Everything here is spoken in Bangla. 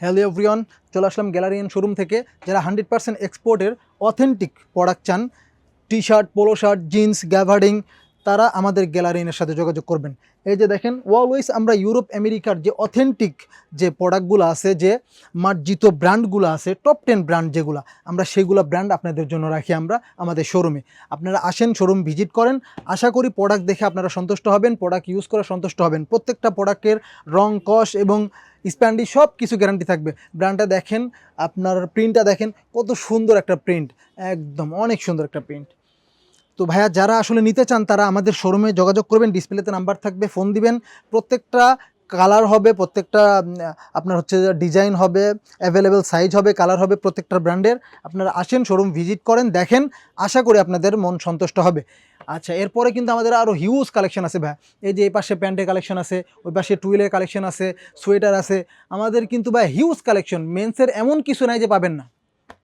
হ্যালো এভরিওয়ান, চলে আসলাম গ্যালারিয়ান শোরুম থেকে। যারা হান্ড্রেড পার্সেন্ট এক্সপোর্টের অথেন্টিক প্রোডাক্ট চান T shirt polo shirt, jeans gabardine তারা আমাদের গ্যালারিয়ানের সাথে যোগাযোগ করবেন। এই যে দেখেন অলওয়েজ আমরা ইউরোপ, আমেরিকার যে অথেন্টিক যে প্রোডাক্টগুলো আছে, যে মার্জিত ব্র্যান্ডগুলো আছে টপ টেন ব্র্যান্ড যেগুলো, আমরা সেগুলো ব্র্যান্ড আপনাদের জন্য রাখি আমরা আমাদের শোরুমে। আপনারা আসেন, শোরুম ভিজিট করেন, আশা করি প্রোডাক্ট দেখে আপনারা সন্তুষ্ট হবেন, প্রোডাক্ট ইউজ করে সন্তুষ্ট হবেন। প্রত্যেকটা প্রোডাক্টের রং কস এবং স্প্যান্ডি সব কিছু গ্যারান্টি থাকবে। ব্র্যান্ডটা দেখেন, আপনার প্রিন্টটা দেখেন, কত সুন্দর একটা প্রিন্ট একদম অনেক সুন্দর একটা প্রিন্ট তো ভাইয়া, যারা আসলে নিতে চান, তারা আমাদের শোরুমে যোগাযোগ করবেন ডিসপ্লেতে নাম্বার থাকবে ফোন দিবেন। প্রত্যেকটা কালার হবে, প্রত্যেকটা আপনার হচ্ছে ডিজাইন হবে অ্যাভেলেবেল সাইজ হবে কালার হবে প্রত্যেকটা ব্র্যান্ডের আপনারা আসেন শোরুম ভিজিট করেন, দেখেন, আশা করি আপনাদের মন সন্তুষ্ট হবে। আচ্ছা এরপরে কিন্তু আমাদের আরও হিউজ কালেকশন আছে ভাই। এই যে এই পাশে প্যান্টের কালেকশন আছে, ওই পাশে টুইলের কালেকশন আছে, সোয়েটার আছে। আমাদের কিন্তু ভাই হিউজ কালেকশন মেন্সের এমন কিছু নাই যে পাবেন না।